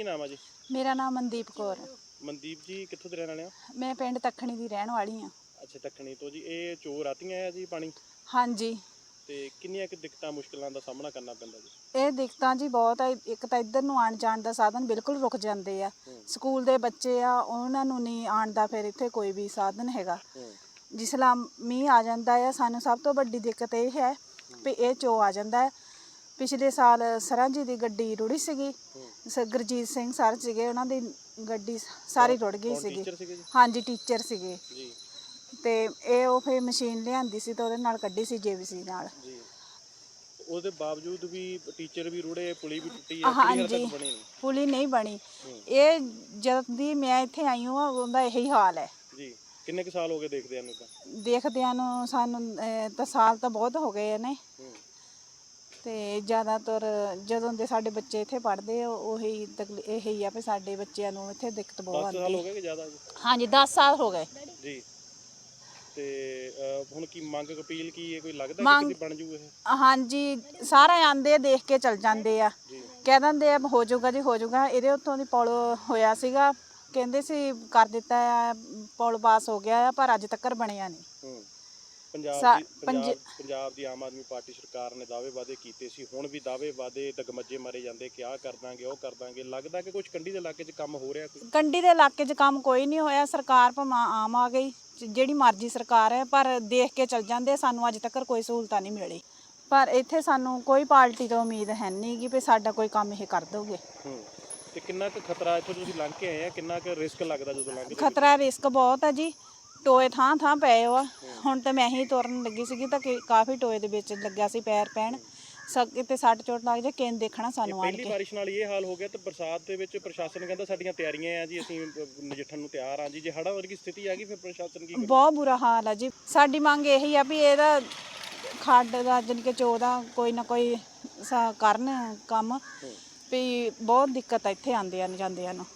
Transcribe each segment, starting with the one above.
ਕੀ ਨਾਮ ਆ ਜੀ? ਮੇਰਾ ਨਾਮ ਮਨਦੀਪ ਕੌਰ ਹੈ। ਮਨਦੀਪ ਜੀ ਕਿੱਥੋਂ ਦੇ ਰਹਿਣ ਵਾਲੇ ਆ ਮੈਂ ਪਿੰਡ ਤਖਣੀ ਦੀ ਰਹਿਣ ਵਾਲੀ ਹਾਂ। ਅੱਛਾ ਦੱਖਣੀ ਤੋਂ ਜੀ। ਇਹ ਚੋਰ ਆਤੀਆਂ ਆਇਆ ਜੀ ਪਾਣੀ? ਹਾਂਜੀ। ਤੇ ਕਿੰਨੀਆਂ ਕਿ ਦਿੱਕਤਾਂ ਮੁਸ਼ਕਲਾਂ ਦਾ ਸਾਹਮਣਾ ਕਰਨਾ ਪੈਂਦਾ ਜੀ? ਇਹ ਦਿੱਕਤਾਂ ਜੀ ਬਹੁਤ ਆ। ਇੱਕ ਤਾਂ ਇੱਧਰ ਨੂੰ ਆਣ ਜਾਣ ਦਾ ਸਾਧਨ ਬਿਲਕੁਲ ਰੁਕ ਜਾਂਦੇ ਆ। ਹੂੰ। ਸਕੂਲ ਦੇ ਬੱਚੇ ਆ ਉਹਨਾਂ ਨੂੰ ਨਹੀਂ ਆਣ ਦਾ ਫਿਰ ਇੱਥੇ ਕੋਈ ਵੀ ਸਾਧਨ ਹੈਗਾ। ਹੂੰ। ਜਿਸਲਾ ਮੀਂਹ ਆ ਜਾਂਦਾ ਆ ਸਾਨੂੰ ਸਭ ਤੋਂ ਵੱਡੀ ਦਿੱਕਤ ਇਹ ਹੈ ਵੀ ਇਹ ਚੋ ਆ ਜਾਂਦਾ ਹੈ ਪਿਛਲੇ ਸਾਲ ਸਰਾਂ ਜੀ ਦੀ ਗੱਡੀ ਰੁੜੀ ਸੀਗੀ। ਹੂੰ। ਸ- ਗੁਰਜੀਤ ਸਿੰਘ ਸਰ ਸੀਗੇ ਉਹਨਾਂ ਦੀ ਗੱਡੀ ਸਾਰੀ ਰੁੜ ਗਈ ਸੀਗੀ। ਟੀਚਰ ਸੀਗੇ ਜੀ? ਹਾਂਜੀ ਟੀਚਰ ਸੀਗੇ। ਜੀ। ਤੇ ਇਹ ਉਹ ਫੇ ਮਸ਼ੀਨ ਲਿਆਂਦੀ ਸੀ ਤੇ ਉਹਦੇ ਨਾਲ ਕੱਢੀ ਸੀ ਜੇਬੀਸੀ ਨਾਲ। ਜੀ। ਉਹਦੇ ਬਾਵਜੂਦ ਵੀ ਟੀਚਰ ਵੀ ਰੁੜੇ ਪੁਲੀ ਵੀ ਟੁੱਟੀ ਹੈ ਹਾਂਜੀ। ਕਿਹੜੀ ਬਣੀ ਨਹੀਂ। ਪੁਲੀ ਨਹੀਂ ਬਣੀ। ਇਹ ਜਦ ਦੀ ਮੈਂ ਇੱਥੇ ਆਈ ਹਾਂ ਉਹਦਾ ਇਹੀ ਹਾਲ ਹੈ। ਜੀ। ਕਿੰਨੇ ਕੁ ਸਾਲ ਹੋ ਗਏ ਦੇਖਦੇ ਨੂੰ ਤਾਂ? ਦੇਖਦਿਆਂ ਨੂੰ ਸਾਨੂੰ ਅਹ, ਤਾਂ ਸਾਲ ਤਾਂ ਬਹੁਤ ਹੋ ਗਏ ਨੇ ਹੂੰ। ਤੇ ਜ਼ਿਆਦਾਤਰ ਜਦੋਂ ਦੇ ਸਾਡੇ ਬੱਚੇ ਇੱਥੇ ਪੜ੍ਹਦੇ ਆ ਉਹੀ ਤਕਲੀ- ਇਹੀ ਆ ਵੀ ਸਾਡੇ ਬੱਚਿਆਂ ਨੂੰ ਇੱਥੇ ਦਿੱਕਤ ਬਹੁਤ 10 ਸਾਲ ਆਉਂਦੀ। ਹੋ ਗਏ ਕਿ ਜ਼ਿਆਦਾ ਜੀ? ਹਾਂਜੀ 10 ਸਾਲ ਹੋ ਗਏ। ਜੀ। ਤੇ ਅਹ, ਹੁਣ ਕੀ ਮੰਗ ਅਪੀਲ ਕੀ ਹੈ? ਕੋਈ ਲੱਗਦਾ ਕਿ ਮੰਗ- ਕਿਤੇ ਬਣ ਜੂ ਇਹ? ਹਾਂਜੀ ਸਾਰੇ ਆਂਦੇ ਦੇਖ ਕੇ ਚਲ ਜਾਂਦੇ ਆ। ਜੀ। ਕਹਿ ਦਿੰਦੇ ਆ ਹੋ ਜਾਊਗਾ ਜੀ ਹੋ ਜਾਊਗਾ। ਇਹਦੇ ਉੱਤੋਂ ਦੀ ਪੁਲ ਹੋਇਆ ਸੀਗਾ। ਕਹਿੰਦੇ ਸੀ ਕਰ ਦਿੱਤਾ ਆ ਪੁਲ ਪਾਸ ਹੋ ਗਿਆ ਆ ਪਰ ਅੱਜ ਤੱਕ ਬਣਿਆ ਨਹੀਂ। ਹੂੰ। ਪੰਜਾਬ ਦੀ ਪੰਜ- ਪੰਜਾਬ ਪੰਜਾਬ ਦੀ ਆਮ ਆਦਮੀ ਪਾਰਟੀ ਸਰਕਾਰ ਨੇ ਦਾਅਵੇ ਵਾਅਦੇ ਕੀਤੇ ਸੀ। ਹੁਣ ਵੀ ਦਾਅਵੇ ਵਾਅਦੇ ਦਗਮੱਜੇ ਮਾਰੇ ਜਾਂਦੇ ਕਿ ਆਹ ਕਰ ਦਾਂਗੇ ਉਹ ਕਰ ਦਾਂਗੇ। ਲੱਗਦਾ ਕਿ ਕੁਝ ਕੰਢੀ ਦੇ ਇਲਾਕੇ 'ਚ ਕੰਮ ਹੋ ਰਿਹਾ ਕੋਈ? ਕੰਢੀ ਦੇ ਇਲਾਕੇ 'ਚ ਕੰਮ ਕੋਈ ਨਹੀਂ ਹੋਇਆ। ਸਰਕਾਰ ਭਾਵੇਂ ਆਮ ਆ ਗਈ ਜ- ਜਿਹੜੀ ਮਰਜ਼ੀ ਸਰਕਾਰ ਹੈ ਪਰ ਦੇਖ ਕੇ ਚਲ ਜਾਂਦੇ ਸਾਨੂੰ ਅੱਜ ਤੱਕ ਕੋਈ ਸਹੂਲਤਾਂ ਨਹੀਂ ਮਿਲੀ। ਪਰ ਇੱਥੇ ਸਾਨੂੰ ਕੋਈ ਪਾਰਟੀ ਤੋਂ ਉਮੀਦ ਹੈ ਨਹੀਂ ਕਿ ਵੀ ਸਾਡਾ ਕੋਈ ਕੰਮ ਇਹ ਕਰ ਦੋਗੇ ਹੂੰ। ਤੇ ਕਿੰਨਾ ਕੁ ਖਤਰਾ ਇੱਥੋਂ ਤੁਸੀਂ ਲੰਘ ਕੇ ਆਏ ਆ? ਕਿੰਨਾ ਕੁ ਰਿਸਕ ਲੱਗਦਾ ਜਦੋਂ ਲੰਘਦੇ? ਖਤਰਾ ਰਿਸਕ ਬਹੁਤ ਹੈ ਜੀ। ਟੋਏ ਥਾਂ ਥਾਂ ਪਏ ਆ। ਹੁਣ ਤਾਂ ਮੈਂ ਹੀ ਤੁਰਨ ਲੱਗੀ ਸੀਗੀ ਤਾਂ ਕਿ- ਕਾਫੀ ਟੋਏ ਦੇ ਵਿੱਚ ਲੱਗਿਆ ਸੀ ਪੈਰ ਪੈਣ। ਸਭ ਕਿਤੇ ਸੱਟ ਚੋਟ ਲੱਗ ਜਾ ਕਿਨ ਦੇਖਣਾ ਸਾਨੂੰ ਆਣ ਪਹਿਲੀ ਕੇ। ਬਾਰਿਸ਼ ਨਾਲ ਇਹ ਹਾਲ ਹੋ ਗਿਆ ਤੇ ਬਰਸਾਤ ਦੇ ਵਿੱਚ ਪ੍ਰਸ਼ਾਸਨ ਕਹਿੰਦਾ ਸਾਡੀਆਂ ਤਿਆਰੀਆਂ ਆ ਜੀ ਅਸੀਂ ਅਹ, ਨਜਿੱਠਣ ਨੂੰ ਤਿਆਰ ਆ ਜੀ। ਜੇ ਹੜ੍ਹਾਂ ਵਰਗੀ ਸਥਿਤੀ ਆ ਗਈ ਫਿਰ ਪ੍ਰਸ਼ਾਸਨ ਕੀ ਕਰੂ ਬਹੁਤ ਬੁਰਾ ਹਾਲ ਹੈ ਜੀ। ਸਾਡੀ ਮੰਗ ਇਹੀ ਆ ਵੀ ਇਹਦਾ ਖੱਡ ਦਾ ਜਾਣੀ ਕਿ ਚੋ ਦਾ ਕੋਈ ਨਾ ਕੋਈ ਸਾ- ਕਰਨ ਕੰਮ ਵੀ ਬਹੁਤ ਦਿੱਕਤ ਆ ਇੱਥੇ ਆਉਂਦਿਆਂ ਨੂੰ ਜਾਂਦਿਆਂ ਨੂੰ।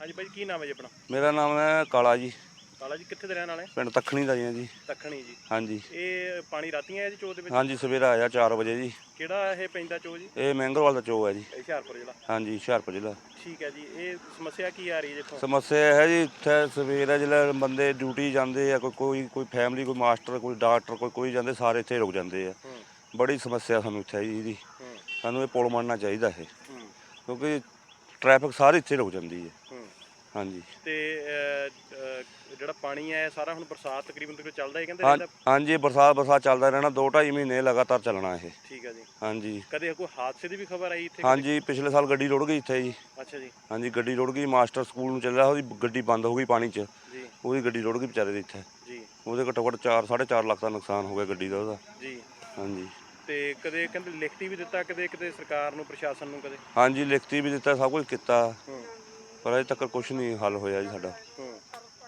ਹਾਂਜੀ ਭਾਈ ਕੀ ਨਾਮ ਹੈ ਜੀ ਆਪਣਾ? ਮੇਰਾ ਨਾਮ ਹੈ ਕਾਲਾ ਜੀ। ਕਾਲਾ ਜੀ ਕਿੱਥੇ ਦੇ ਰਹਿਣ ਵਾਲੇ? ਪਿੰਡ ਤਖਣੀ ਦਾ ਹੀ ਹਾਂ ਜੀ। ਦੱਖਣੀ ਜੀ। ਹਾਂਜੀ। ਇਹ ਪਾਣੀ ਰਾਤੀਆਂ ਆਇਆ ਜੀ ਚੋਅ ਦੇ ਵਿੱਚ? ਹਾਂਜੀ ਸਵੇਰਾ ਆਇਆ 4 ਵਜੇ ਜੀ। ਕਿਹੜਾ ਇਹ ਪੈਂਦਾ ਚੋਅ ਜੀ? ਇਹ ਮਹਿੰਗਰਵਾਲ ਦਾ ਚੋਅ ਹੈ ਜੀ। ਇਹ ਹੁਸ਼ਿਆਰਪੁਰ ਜ਼ਿਲ੍ਹਾ। ਹਾਂਜੀ ਹੁਸ਼ਿਆਰਪੁਰ ਜ਼ਿਲ੍ਹਾ। ਠੀਕ ਹੈ ਜੀ ਇਹ ਸਮੱਸਿਆ ਕੀ ਆ ਰਹੀ ਹੈ ਜਿੱਥੋਂ ਸਮੱਸਿਆ ਇਹ ਹੈ ਜੀ ਇੱਥੇ ਸਵੇਰਾ ਜਿਹੜਾ ਬੰਦੇ ਡਿਊਟੀ ਜਾਂਦੇ ਆ ਕੋਈ ਕੋਈ ਕੋਈ ਫੈਮਿਲੀ ਕੋਈ ਮਾਸਟਰ ਕੋਈ ਡਾਕਟਰ ਕੋਈ ਕੋਈ ਜਾਂਦੇ ਸਾਰੇ ਇੱਥੇ ਰੁਕ ਜਾਂਦੇ ਆ। ਹੂੰ। ਬੜੀ ਸਮੱਸਿਆ ਸਾਨੂੰ ਇੱਥੇ ਜੀ। ਇਹਦੀ ਹੂੰ। ਸਾਨੂੰ ਇਹ ਪੁਲ ਬਣਨਾ ਚਾਹੀਦਾ ਇਹ। ਹੂੰ। ਕਿਉਂਕਿ ਟ੍ਰੈਫਿਕ ਸਾਰੀ ਇੱਥੇ ਰੁਕ ਜਾਂਦੀ ਹੈ। ਹੂੰ। ਹਾਂਜੀ। ਤੇ ਅਹ, ਜਿਹੜਾ ਪਾਣੀ ਹੈ ਸਾਰਾ ਹੁਣ ਬਰਸਾਤ ਤਕਰੀਬਨ ਤੱਕ ਚੱਲਦਾ ਹੀ ਕਹਿੰਦੇ ਹਾਂ- ਰਹਿੰਦਾ। ਹਾਂਜੀ ਬਰਸਾਤ ਬਰਸਾਤ ਚੱਲਦਾ ਰਹਿਣਾ 2.5 ਮਹੀਨੇ ਲਗਾਤਾਰ ਚੱਲਣਾ ਇਹ। ਠੀਕ ਹੈ ਜੀ। ਹਾਂਜੀ। ਕਦੇ ਕੋਈ ਹਾਦਸੇ ਦੀ ਵੀ ਖਬਰ ਆਈ ਇੱਥੇ? ਹਾਂਜੀ ਪਿਛਲੇ ਸਾਲ ਗੱਡੀ ਰੁੜ ਗਈ ਇੱਥੇ ਜੀ। ਅੱਛਾ ਜੀ। ਹਾਂਜੀ ਗੱਡੀ ਰੁੜ ਗਈ ਮਾਸਟਰ ਸਕੂਲ ਨੂੰ ਚੱਲਿਆ ਉਹਦੀ ਗੱਡੀ ਬੰਦ ਹੋ ਗਈ ਪਾਣੀ 'ਚ। ਜੀ। ਉਹਦੀ ਗੱਡੀ ਰੁੜ ਗਈ ਵਿਚਾਰੇ ਦੀ ਇੱਥੇ। ਜੀ। ਉਹਦੇ ਘੱਟੋ ਘੱਟ 4 4.5 ਲੱਖ ਦਾ ਨੁਕਸਾਨ ਹੋ ਗਿਆ ਗੱਡੀ ਦਾ ਉਹਦਾ। ਜੀ। ਹਾਂਜੀ। ਤੇ ਕਦੇ ਕਹਿੰਦੇ ਲਿਖਤੀ ਵੀ ਦਿੱਤਾ ਕਦੇ ਕਿਤੇ ਸਰਕਾਰ ਨੂੰ ਪ੍ਰਸ਼ਾਸਨ ਨੂੰ ਕਦੇ? ਹਾਂਜੀ ਲਿਖਤੀ ਵੀ ਦਿੱਤਾ ਸਭ ਕੁਝ ਕੀਤਾ। ਹੂੰ। ਪਰ ਅਜੇ ਤੱਕ ਕੁਝ ਨਹੀਂ ਹੱਲ ਹੋਇਆ ਜੀ ਸਾਡਾ।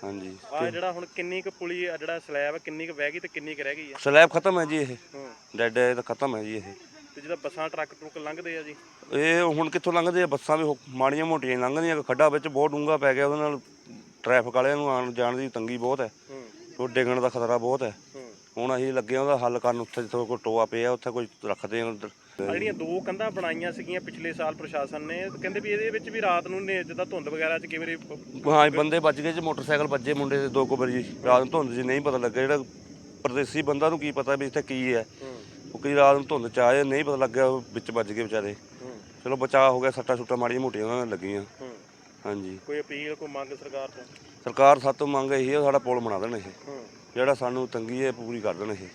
ਹਾਂਜੀ। ਆ ਜਿਹੜਾ ਹੁਣ ਕਿੰਨੀ ਕੁ ਪੁਲੀ ਆ ਜਿਹੜਾ ਸਲੈਬ ਕਿੰਨੀ ਕੁ ਵਹਿ ਗਈ ਤੇ ਕਿੰਨੀ ਕੁ ਰਹਿ ਗਈ ਆ? ਸਲੈਬ ਖਤਮ ਹੈ ਜੀ ਇਹ। ਹੂੰ। ਡੈਡ ਹੈ ਇਹ ਤਾਂ ਖਤਮ ਹੈ ਜੀ ਇਹ। ਤੇ ਜਿਹੜਾ ਬੱਸਾਂ ਟਰੱਕ ਟਰੁੱਕ ਲੰਘਦੇ ਆ ਜੀ? ਇਹ ਹੁਣ ਕਿੱਥੋਂ ਲੰਘਦੇ ਆ? ਬੱਸਾਂ ਵੀ ਹੋ- ਮਾੜੀਆਂ ਮੋਟੀਆਂ ਹੀ ਲੰਘਦੀਆਂ। ਖੱਡਾ ਵਿੱਚ ਬਹੁਤ ਡੂੰਘਾ ਪੈ ਗਿਆ ਉਹਦੇ ਨਾਲ ਟ੍ਰੈਫਿਕ ਵਾਲਿਆਂ ਨੂੰ ਆਉਣ ਜਾਣ ਦੀ ਤੰਗੀ ਬਹੁਤ ਹੈ। ਹੂੰ। ਉਹ ਡਿੱਗਣ ਦਾ ਖਤਰਾ ਬਹੁਤ ਹੂੰ। ਹੁਣ ਅਸੀਂ ਲੱਗੇ ਹਾਂ ਉਹਦਾ ਹੱਲ ਕਰਨ ਉੱਥੇ ਜਿੱਥੇ ਕੋਈ ਟੋਆ ਪਿਆ ਉੱਥੇ ਕੋਈ ਰੱਖਦੇ ਆ ਉੱਧਰ। ਜਿਹੜੀਆਂ ਦੋ ਕੰਧਾਂ ਬਣਾਈਆਂ ਸੀਗੀਆਂ ਪਿਛਲੇ ਸਾਲ ਪ੍ਰਸ਼ਾਸਨ ਨੇ ਕਹਿੰਦੇ ਵੀ ਇਹਦੇ ਵਿੱਚ ਵੀ ਰਾਤ ਨੂੰ ਨੇ ਜਿੱਦਾਂ ਧੁੰਦ ਵਗੈਰਾ ਚ ਵਾਰੀ ਪ- ਹਾਂ ਜੀ, ਬੰਦੇ ਵੱਜ ਗਏ ਜੀ ਮੋਟਰਸਾਈਕਲ ਵੱਜੇ ਮੁੰਡੇ ਦੇ ਦੋ ਕੁ ਜੀ। ਰਾਤ ਨੂੰ ਧੁੰਦ 'ਚ ਨਹੀਂ ਪਤਾ ਲੱਗਾ ਜਿਹੜਾ ਪਰਦੇਸੀ ਬੰਦਾ ਨੂੰ ਕੀ ਪਤਾ ਵੀ ਇੱਥੇ ਕੀ ਹੈ। ਹੂੰ। ਉਹ ਕਈ ਰਾਤ ਨੂੰ ਧੁੰਦ 'ਚ ਆਏ ਨਹੀਂ ਪਤਾ ਲੱਗਿਆ ਉਹ ਵਿੱਚ ਵੱਜ ਗਏ ਵਿਚਾਰੇ। ਹੂੰ। ਚਲੋ ਬਚਾਅ ਹੋ ਗਿਆ ਸੱਟਾਂ ਸੁੱਟਾਂ ਮਾੜੀਆਂ ਮੋਟੀਆਂ ਉਹਨਾਂ ਨੂੰ ਲੱਗੀਆਂ। ਹੂੰ। ਹਾਂਜੀ। ਕੋਈ ਅਪੀਲ ਕੋਈ ਮੰਗ ਸਰਕਾਰ ਤੋਂ? ਸਰਕਾਰ ਸਾਤੋਂ ਮੰਗ ਇਹੀ ਹੈ ਸਾਡਾ ਪੁਲ ਬਣਾ ਦੇਣ ਇਹ। ਹੂੰ। ਜਿਹੜਾ ਸਾਨੂੰ ਤੰਗੀ ਹੈ ਪੂਰੀ ਕਰ ਦੇਣ ਇਹ।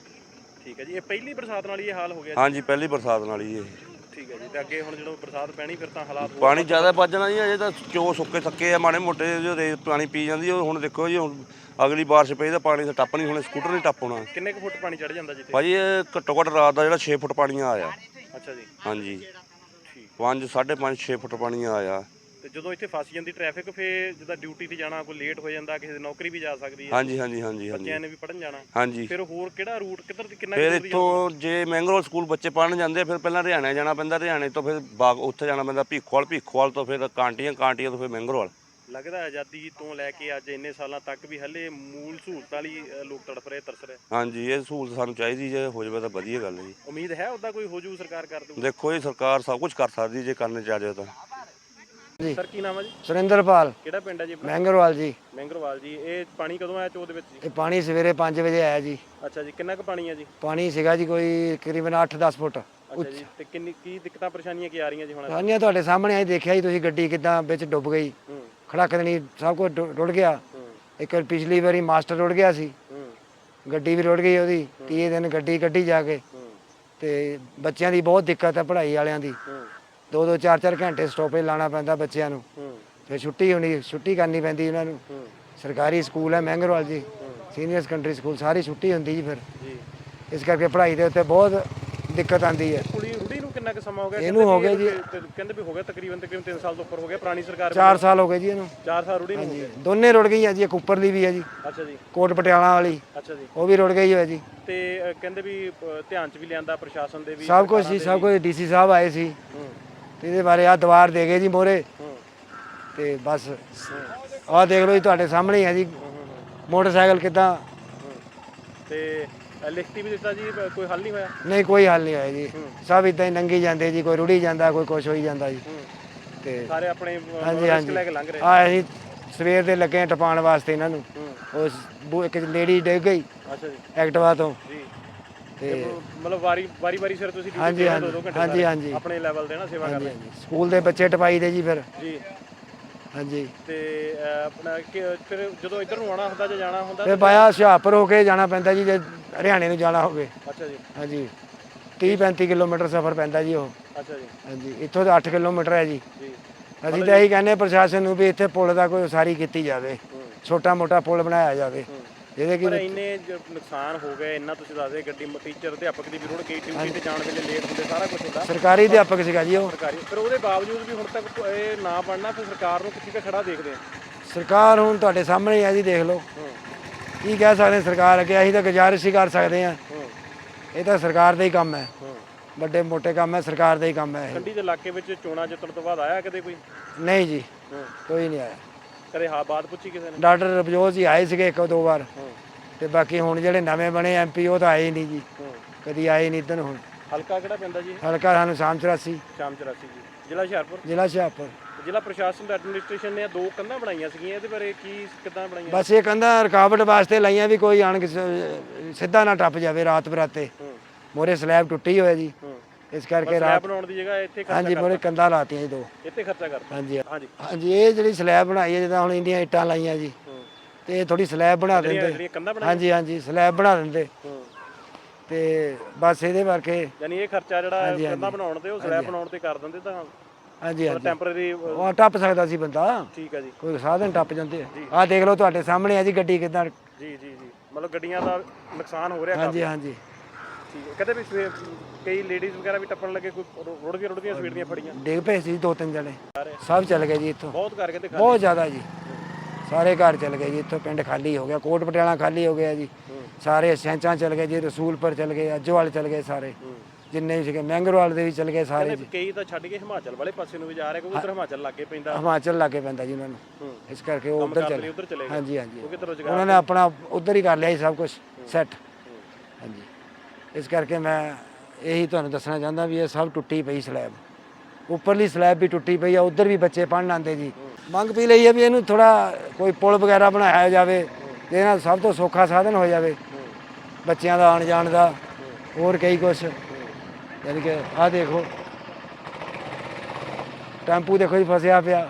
ਠੀਕ ਹੈ ਜੀ ਇਹ ਪਹਿਲੀ ਬਰਸਾਤ ਨਾਲ ਹੀ ਇਹ ਹਾਲ ਹੋ ਗਿਆ? ਹਾਂਜੀ ਪਹਿਲੀ ਬਰਸਾਤ ਨਾਲ ਹੀ ਇਹ। ਠੀਕ ਹੈ ਜੀ ਤੇ ਅੱਗੇ ਹੁਣ ਜਦੋਂ ਬਰਸਾਤ ਪੈਣੀ ਫਿਰ ਤਾਂ ਹਾਲਾਤ ਹੋਰ ਪਾਣੀ ਜ਼ਿਆਦਾ ਵੱਜਣਾ ਜੀ ਅਜੇ ਤਾਂ ਚੋ ਸੁੱਕੇ ਥੱਕੇ ਆ ਮਾੜੇ ਮੋਟੇ ਜੋ ਰੇਤ ਪਾਣੀ ਪੀ ਜਾਂਦੀ ਉਹ ਹੁਣ ਦੇਖੋ ਜੀ ਹੁਣ ਅਗਲੀ ਬਾਰਿਸ਼ ਪਈ ਤਾਂ ਪਾਣੀ ਤਾਂ ਟੱਪ ਨਹੀਂ ਹੋਣਾ ਸਕੂਟਰ ਨਹੀਂ ਟੱਪ ਹੋਣਾ। ਕਿੰਨੇ ਕੁ ਫੁੱਟ ਪਾਣੀ ਚੜ ਜਾਂਦਾ ਜਿੱਥੇ? ਭਾਜੀ ਇਹ ਘੱਟੋ ਘੱਟ ਰਾਤ ਦਾ ਜਿਹੜਾ 6 ਫੁੱਟ ਪਾਣੀ ਆਇਆ। ਅੱਛਾ ਜੀ। ਹਾਂਜੀ। ਠੀਕ। 5 5.5 6 ਫੁੱਟ ਪਾਣੀ ਆਇਆ। ਤੇ ਜਦੋਂ ਇੱਥੇ ਫਸ ਜਾਂਦੀ ਟ੍ਰੈਫਿਕ ਫੇ ਜਿੱਦਾਂ ਡਿਊਟੀ ਤੇ ਜਾਣਾ ਕੋਈ ਲੇਟ ਹੋ ਜਾਂਦਾ ਕਿਸੇ ਦੀ ਨੌਕਰੀ ਵੀ ਜਾ ਸਕਦੀ ਹੈ। ਹਾਂਜੀ ਹਾਂਜੀ ਹਾਂਜੀ ਹਾਂਜੀ। ਬੱਚਿਆਂ ਨੇ ਵੀ ਪੜਨ ਜਾਣਾ। ਹਾਂਜੀ। ਫਿਰ ਹੋਰ ਕਿਹੜਾ ਰੂਟ ਕਿੱਧਰ ਦੀ ਕਿੰਨਾ ਫਿਰ ਇੱਥੋਂ ਜੇ ਮੈਂਗਰੋਵ ਸਕੂਲ ਬੱਚੇ ਪੜਨ ਜਾਂਦੇ ਆ, ਫਿਰ ਪਹਿਲਾਂ ਹਰਿਆਣਾ ਜਾਣਾ ਪੈਂਦਾ ਹਰਿਆਣੇ ਤੋਂ ਫਿਰ ਬਾਗ ਉੱਥੇ ਜਾਣਾ ਪੈਂਦਾ ਭੀਖੋਵਾਲ ਭੀਖੋਵਾਲ ਤੋਂ ਫਿਰ ਕਾਂਟੀਆਂ ਕਾਂਟੀਆਂ ਤੋਂ ਫਿਰ ਮੈਂਗਰੋਵਾਲ ਲੱਗਦਾ ਆਜ਼ਾਦੀ ਤੋਂ ਲੈ ਕੇ ਅੱਜ ਇੰਨੇ ਸਾਲਾਂ ਤੱਕ ਵੀ ਹਲੇ ਮੂਲ ਸਹੂਲਤਾਂ ਲਈ ਅ, ਲੋਕ ਤੜਫ ਰਹੇ ਤਰਸ ਰਹੇ। ਹਾਂਜੀ ਇਹ ਸਹੂਲਤ ਸਾਨੂੰ ਚਾਹੀਦੀ ਜੇ ਹੋ ਜਾਵੇ ਤਾਂ ਵਧੀਆ ਗੱਲ ਹੈ ਜੀ। ਉਮੀਦ ਹੈ ਉਹਦਾ ਕੋਈ ਹੋ ਜੂ ਸਰਕਾਰ ਕਰ ਦੂ ਦੇਖੋ ਇਹ ਸਰਕਾਰ ਸਭ ਕੁਝ ਕਰ ਸਕਦੀ ਜੇ ਕਰਨੇ ਚਾਹੇ ਤਾਂ। ਜੀ। ਸਰ ਕੀ ਨਾਮ ਹੈ ਜੀ? ਸੁਰਿੰਦਰਪਾਲ। ਕਿਹੜਾ ਪਿੰਡ ਹੈ ਜੀ ਆਪਣਾ? ਮਹਿੰਗਰਵਾਲ ਜੀ। ਮੈਂਗਰਵਾਲ ਜੀ। ਇਹ ਪਾਣੀ ਕਦੋਂ ਆਇਆ ਚੋਦ ਵਿੱਚ ਜੀ? ਇਹ ਪਾਣੀ ਸਵੇਰੇ 5 ਵਜੇ ਆਇਆ ਜੀ। ਅੱਛਾ ਜੀ ਕਿੰਨਾ ਕੁ ਪਾਣੀ ਹੈ ਜੀ? ਪਾਣੀ ਸੀਗਾ ਜੀ ਕੋਈ ਤਕਰੀਬਨ 8-10 ਫੁੱਟ ਅੱਛਾ ਜੀ ਤੇ ਕਿੰਨੀ ਕੀ ਦਿੱਕਤਾਂ ਪਰੇਸ਼ਾਨੀਆਂ ਕੀ ਆ ਰਹੀਆਂ ਜੀ ਹੁਣ ਸਾਨੀਆਂ ਤੁਹਾਡੇ ਸਾਹਮਣੇ ਆਈ ਦੇਖਿਆ ਜੀ ਤੁਸੀਂ ਗੱਡੀ ਕਿਦਾਂ ਵਿੱਚ ਡੁੱਬ ਗਈ। ਖੜਕ ਦੇਣੀ ਸਭ ਕੁਝ ਰੁੜ ਗਿਆ। ਇੱਕ ਵਾਰ ਪਿਛਲੀ ਵਾਰੀ ਮਾਸਟਰ ਰੁੜ ਗਿਆ ਸੀ। ਗੱਡੀ ਵੀ ਰੁੜ ਗਈ ਉਹਦੀ। 30 ਦਿਨ ਗੱਡੀ ਕੱਢੀ ਜਾ ਕੇ। ਤੇ ਬੱਚਿਆਂ ਦੀ ਬਹੁਤ ਦਿੱਕਤ ਹੈ ਪੜ੍ਹਾਈ ਵਾਲਿਆਂ ਦੀ। ਦੋ ਦੋ ਚਾਰ ਚਾਰ ਘੰਟੇ ਸਟਾਪੇਜ ਲਾਣਾ ਪੈਂਦਾ ਬੱਚਿਆਂ ਨੂੰ। ਫਿਰ ਛੁੱਟੀ ਹੋਣੀ ਛੁੱਟੀ ਕਰਨੀ ਪੈਂਦੀ ਉਹਨਾਂ ਨੂੰ। ਸਰਕਾਰੀ ਸਕੂਲ ਹੈ ਮਹਿੰਗਰਵਾਲ ਜੀ। ਸੀਨੀਅਰ ਸੈਕੰਡਰੀ ਸਕੂਲ ਸਾਰੀ ਛੁੱਟੀ ਹੁੰਦੀ ਜੀ ਫਿਰ। ਜੀ। ਇਸ ਕਰਕੇ ਪੜ੍ਹਾਈ ਦੇ ਉੱਤੇ ਬਹੁਤ ਦਿੱਕਤ ਆਂਦੀ ਹੈ। ਕੁੜੀ ਰੁੜੀ ਨੂੰ ਕਿੰਨਾ ਕੁ ਸਮਾਂ ਹੋ ਗਿਆ? ਇਹਨੂੰ ਕਹਿੰਦੇ ਹੋ ਵੀ ਗਿਆ ਇਹ- ਤੇ- ਕਹਿੰਦੇ ਵੀ ਹੋ ਗਿਆ ਤਕਰੀਬਨ ਤਕਰੀਬਨ 3 ਸਾਲ ਤੋਂ ਉੱਪਰ ਹੋ ਗਿਆ ਪੁਰਾਣੀ ਸਰਕਾਰ 4 ਸਾਲ ਹੋ ਗਏ ਜੀ ਇਹਨੂੰ। 4 ਸਾਲ ਰੁੜੀ ਨੂੰ ਹੋ ਜੀ ਗਿਆ ਦੋਨੇ ਰੁੜ ਗਈਆਂ ਜੀ ਇੱਕ ਉੱਪਰਲੀ ਵੀ ਹੈ ਜੀ। ਅੱਛਾ ਜੀ। ਕੋਟ ਪਟਿਆਲਾ ਵਾਲੀ। ਅੱਛਾ ਜੀ। ਉਹ ਵੀ ਰੁੜ ਗਈ ਹੋਇਆ ਜੀ। ਤੇ ਕਹਿੰਦੇ ਵੀ ਧਿਆਨ ਚ ਵੀ ਲਿਆਂਦਾ ਪ੍ਰਸ਼ਾਸਨ ਦੇ ਵੀ ਸਭ ਕੁਝ ਜੀ ਸਭ। ਕੁਝ ਡੀਸੀ ਸਾਹਿਬ ਆਏ ਸੀ। ਤੇ ਇਹਦੇ ਬਾਰੇ ਆ ਦੀਵਾਰ ਦੇ ਗਏ ਜੀ ਮੋਰੇ ਤੇ ਬਸ ਆਹ ਦੇਖ ਲਓ ਜੀ ਤੁਹਾਡੇ ਸਾਹਮਣੇ ਹੀ ਹੈ ਜੀ। ਮੋਟਰਸਾਈਕਲ ਕਿਦਾਂ। ਤੇ ਲਿਖਤੀ ਵੀ ਦਿੱਤਾ ਜੀ ਕੋਈ ਹੱਲ ਨਹੀਂ ਹੋਇਆ? ਨਹੀਂ ਕੋਈ ਹੱਲ ਨਹੀਂ ਹੋਇਆ ਜੀ। ਸਭ ਇਦਾਂ ਹੀ ਲੰਗੀ ਜਾਂਦੇ ਜੀ ਕੋਈ ਰੁੜੀ ਜਾਂਦਾ ਕੋਈ ਕੁਛ ਹੋਈ ਜਾਂਦਾ ਜੀ। ਤੇ ਸਾਰੇ ਆਪਣੇ ਹਾਂਜੀ ਹਾਂਜੀ। ਲੈ ਕੇ ਲੰਘ ਰਹੇ ਆ ਅਸੀਂ ਸਵੇਰ ਦੇ ਲੱਗੇ ਟਪਾਉਣ ਵਾਸਤੇ ਇਹਨਾਂ ਨੂੰ। ਉਸ ਇੱਕ ਲੇਡੀ ਡਿੱਗ ਗਈ ਅੱਛਾ ਜੀ। ਐਕਟਿਵਾ ਤੋਂ। ਜੀ। ਤੇ ਤੇ ਮਤਲਬ ਵਾਰੀ ਵਾਰੀ ਵਾਰੀ ਸਿਰ ਤੁਸੀਂ duty ਹਾਂਜੀ, ਦੋ ਦੋ ਘੰਟੇ ਹਾਂਜੀ, ਸਾਰੇ ਹਾਂਜੀ। ਆਪਣੇ ਲੈਵਲ ਤੇ ਨਾ ਸੇਵਾ ਕਰ ਹਾਂਜੀ ਰਹੇ ਹਾਂਜੀ। ਸਕੂਲ ਦੇ ਬੱਚੇ ਟਪਾਈ ਦੇ ਜੀ ਫਿਰ। ਜੀ। ਹਾਂਜੀ। ਤੇ ਆਪਣਾ ਕਿ- ਫਿਰ ਜਦੋਂ ਇੱਧਰ ਨੂੰ ਆਉਣਾ ਹੁੰਦਾ ਜਾਂ ਜਾਣਾ ਹੁੰਦਾ ਫਿਰ ਬਾਇਆ ਹੁਸ਼ਿਆਰਪੁਰ ਹੋ ਕੇ ਜਾਣਾ ਪੈਂਦਾ ਜੀ ਜੇ ਹਰਿਆਣੇ ਨੂੰ ਜਾਣਾ ਹੋਵੇ। ਅੱਛਾ ਜੀ। ਹਾਂਜੀ। 30 35 ਕਿਲੋਮੀਟਰ ਸਫ਼ਰ ਪੈਂਦਾ ਜੀ ਉਹ। ਅੱਛਾ ਜੀ। ਹਾਂਜੀ ਇੱਥੋਂ ਤਾਂ 8 ਕਿਲੋਮੀਟਰ ਹੈ ਜੀ। ਜੀ। ਅਸੀਂ ਤਾਂ ਇਹੀ ਕਹਿੰਦੇ ਹਾਂ ਪ੍ਰਸ਼ਾਸਨ ਨੂੰ ਵੀ ਇੱਥੇ ਪੁਲ ਦਾ ਕੋਈ ਉਸਾਰੀ ਕੀਤੀ ਜਾਵੇ। ਹੂੰ। ਛੋਟਾ ਮੋਟਾ ਪੁਲ ਬਣਾਇਆ ਜਾਵੇ। ਹੂੰ। ਜਿਹਦੇ ਪਰ ਕਿ ਇੰਨੇ ਜ- ਨੁਕਸਾਨ ਹੋ ਗਏ ਇੰਨਾ ਤੁਸੀਂ ਦੱਸਦੇ ਗੱਡੀ ਟੀਚਰ ਅਧਿਆਪਕ ਦੀ ਵੀ ਰੁੜ ਗਈ ਡਿਊਟੀ ਤੇ ਜਾਣ ਵੇਲੇ ਲੇਟ ਹੁੰਦੇ ਸਾਰਾ ਕੁਝ ਹੁੰਦਾ। ਸਰਕਾਰੀ ਅਧਿਆਪਕ ਸੀਗਾ ਜੀ ਉਹ। ਸਰਕਾਰੀ। ਪਰ ਉਹਦੇ ਬਾਵਜੂਦ ਵੀ ਹੁਣ ਤੱਕ ਇਹ ਨਾ ਬਣਨਾ ਫਿਰ ਸਰਕਾਰ ਨੂੰ ਕਿੱਥੇ ਤੇ ਖੜਾ ਦੇਖਦੇ ਆ? ਸਰਕਾਰ ਹੁਣ ਤੁਹਾਡੇ ਸਾਹਮਣੇ ਹੈ ਜੀ ਦੇਖ ਲਓ। ਕੀ ਕਹਿ ਸਕਦੇ ਸਰਕਾਰ ਅੱਗੇ? ਅਸੀਂ ਤਾਂ ਗੁਜ਼ਾਰਿਸ਼ ਹੀ ਕਰ ਸਕਦੇ ਹੂੰ। ਇਹ ਤਾਂ ਸਰਕਾਰ ਦਾ ਹੀ ਕੰਮ ਹੈ। ਵੱਡੇ ਮੋਟੇ ਕੰਮ ਹੈ ਸਰਕਾਰ ਦਾ ਹੀ ਕੰਮ ਹੈ ਕੰਢੀ ਦੇ ਇਲਾਕੇ ਵਿੱਚ ਚੋਣਾਂ ਜਿੱਤਣ ਤੋਂ ਬਾਅਦ ਆਇਆ ਕਦੇ ਕੋਈ? ਇਹ ਨਹੀਂ ਜੀ ਕੋਈ ਨਹੀਂ ਆਇਆ। ਕਦੇ ਹਾਂ ਬਾਤ ਪੁੱਛੀ ਕਿਸੇ ਨੇ? ਡਾਕਟਰ ਰਬਜੋਤ ਜੀ ਆਏ ਸੀਗੇ ਇੱਕ ਦੋ ਵਾਰ ਤੇ ਬਾਕੀ ਹੁਣ ਜਿਹੜੇ ਨਵੇਂ ਬਣੇ ਐਮਪੀ ਉਹ ਤਾਂ ਆਏ ਨਹੀਂ ਜੀ। ਕਦੀ ਆਏ ਨਹੀਂ ਇੱਧਰ ਹੁਣ। ਹਲਕਾ ਕਿਹੜਾ ਪੈਂਦਾ ਜੀ? ਹਲਕਾ ਸਾਨੂੰ ਸ਼ਾਮ 84 ਸ਼ਾਮ 84 ਜੀ। ਜ਼ਿਲ੍ਹਾ ਹੁਸ਼ਿਆਰਪੁਰ? ਜ਼ਿਲ੍ਹਾ ਹੁਸ਼ਿਆਰਪੁਰ। ਜ਼ਿਲ੍ਹਾ ਪ੍ਰਸ਼ਾਸਨ ਦਾ ਐਡਮਿਨਿਸਟ੍ਰੇਸ਼ਨ ਨੇ ਦੋ ਕੰਧਾਂ ਬਣਾਈਆਂ ਸੀਗੀਆਂ ਇਹਦੇ ਬਾਰੇ ਕੀ ਕਿੱਦਾਂ ਬਣਾਈਆਂ? ਬਸ ਇਹ ਕਹਿੰਦਾ ਰੁਕਾਵਟ ਵਾਸਤੇ ਲਾਈਆਂ ਵੀ ਕੋਈ ਆਣ ਸਿੱਧਾ ਨਾ ਟੱਪ ਜਾਵੇ ਰਾਤ ਬਰਾਤੇ। ਮੋਰੇ ਸਲੈਬ ਟੁੱਟੀ ਹੋਇਆ ਜੀ। ਇਸ ਕਰਕੇ ਸਲੈਬ ਰਾਤ ਬਣਾਉਣ ਦੀ ਜਗ੍ਹਾ ਇੱਥੇ ਖਰਚਾ ਹਾਂਜੀ ਮੋਰੇ ਕੰਧਾਂ ਲਾਤੀਆਂ ਜੀ ਦੋ। ਇੱਥੇ ਖਰਚਾ ਕਰਤਾ। ਹਾਂਜੀ। ਹਾਂਜੀ। ਹਾਂਜੀ ਇਹ ਜਿਹੜੀ ਸਲੈਬ ਬਣਾਈ ਹੈ ਜਿੱਦਾਂ ਹੁਣ ਇੰਡੀਆਂ ਇੱਟਾਂ ਲਾਈਆਂ ਜੀ। ਤੇ ਥੋੜੀ ਸਲੈਬ ਬਣਾ ਦਿੰਦੇ। ਹਾਂਜੀ ਹਾਂਜੀ ਸਲੈਬ ਬਣਾ ਦਿੰਦੇ। ਤੇ ਬਸ ਇਹਦੇ ਕਰਕੇ ਯਾਨੀ ਇਹ ਖਰਚਾ ਜਿਹੜਾ ਕੰਧਾਂ। ਬਣਾਉਣ ਤੇ ਉਹ ਸਲੈਬ ਬਣਾਉਣ ਤੇ ਕਰ ਦਿੰਦੇ ਤਾਂ ਹਾਂਜੀ ਹਾਂਜੀ। ਟੈਂਪਰੇਰੀ ਉਹ ਟੱਪ ਸਕਦਾ ਸੀ ਬੰਦਾ। ਠੀਕ ਹੈ ਜੀ। ਕੋਈ ਸਾਧਨ ਟੱਪ ਜਾਂਦੇ ਆਹ ਦੇਖ ਲਓ ਤੁਹਾਡੇ ਸਾਹਮਣੇ ਆ ਜੀ ਗੱਡੀ ਕਿਦਾਂ। ਜੀ ਜੀ ਜੀ। ਮਤਲਬ ਗੱਡੀਆਂ ਦਾ ਨੁਕਸਾਨ ਹੋ ਰਿਹਾ ਹਾਂਜੀ ਹਾਂਜੀ। ਠੀਕ ਹੈ ਕਦੇ ਵੀ ਕਈ ਲੇਡੀਜ਼ ਵਗੈਰਾ ਵੀ ਟੱਪਣ ਲੱਗੇ ਕੋਈ ਰੁ- ਰੁੜਦੀਆਂ ਰੁੜਦੀਆਂ ਸਪੀਡ ਦੀਆਂ ਫੜੀਆਂ। ਡਿੱਗ ਪਏ ਸੀ ਦੋ ਤਿੰਨ ਜਣੇ। ਸਭ ਚੱਲ ਗਏ ਜੀ ਇੱਥੋਂ। ਬਹੁਤ ਕਰਕੇ ਤੇ ਬਹੁਤ ਜ਼ਿਆਦਾ ਜੀ। ਸਾਰੇ ਘਰ ਚੱਲ ਗਏ ਜੀ ਇੱਥੋਂ ਪਿੰਡ ਖਾਲੀ ਹੋ ਗਿਆ ਕੋਟ ਪਟਿਆਲਾ ਖਾਲੀ ਹੋ ਗਿਆ ਜੀ। ਸਾਰੇ ਸੈਂਚਾਂ ਚੱਲ ਗਏ ਜੀ ਰਸੂਲਪੁਰ ਚੱਲ ਗਏ ਅੱਜੋਵਾਲ ਚੱਲ ਗਏ ਸਾਰੇ। ਜਿੰਨੇ ਵੀ ਸੀਗੇ ਮਹਿੰਗਰਵਾਲ ਦੇ ਵੀ ਚੱਲ ਗਏ ਸਾਰੇ ਵੀ ਕਈ ਤਾਂ ਛੱਡ ਕੇ ਹਿਮਾਚਲ ਵਾਲੇ ਪਾਸੇ ਨੂੰ ਵੀ ਜਾ ਰਹੇ ਕਿਉਂਕਿ ਉਧਰ ਹਿਮਾਚਲ ਲੱਗੇ ਪੈਂਦਾ। ਹਿਮਾਚਲ ਲਾਗੇ ਪੈਂਦਾ ਜੀ ਉਹਨਾਂ ਨੂੰ। ਇਸ ਕਰਕੇ ਉਹ ਉੱਧਰ ਚੱਲ ਹਾਂਜੀ ਹਾਂਜੀ। ਉਹਨਾਂ ਨੇ ਆਪਣਾ ਉੱਧਰ ਹੀ ਕਰ ਲਿਆ ਸੀ ਸਭ ਕੁਝ ਸੈੱਟ ਹਾਂਜੀ। ਇਸ ਕਰਕੇ ਮੈਂ ਇਹੀ ਤੁਹਾਨੂੰ ਦੱਸਣਾ ਚਾਹੁੰਦਾ ਵੀ ਇਹ ਸਭ ਟੁੱਟੀ ਪਈ ਸਲੈਬ। ਉੱਪਰਲੀ ਸਲੈਬ ਵੀ ਟੁੱਟੀ ਪਈ ਆ ਉੱਧਰ ਵੀ ਬੱਚੇ ਪੜ੍ਹਨ ਆਉਂਦੇ ਜੀ। ਮੰਗ ਪੀ ਲਈ ਹੈ ਵੀ ਇਹਨੂੰ ਥੋੜਾ ਕੋਈ ਪੁਲ ਵਗੈਰਾ ਬਣਾਇਆ ਜਾਵੇ ਜਿਹਦੇ ਨਾਲ ਸਭ ਤੋਂ ਸੌਖਾ ਸਾਧਨ ਹੋ ਜਾਵੇ, ਬੱਚਿਆਂ ਦਾ ਆਉਣ ਜਾਣ ਦਾ, ਹੋਰ ਕਈ ਕੁਛ। ਯਾਨੀ ਕਿ ਆਹ ਦੇਖੋ, ਟੈਂਪੂ ਦੇਖੋ ਜੀ ਫਸਿਆ ਪਿਆ।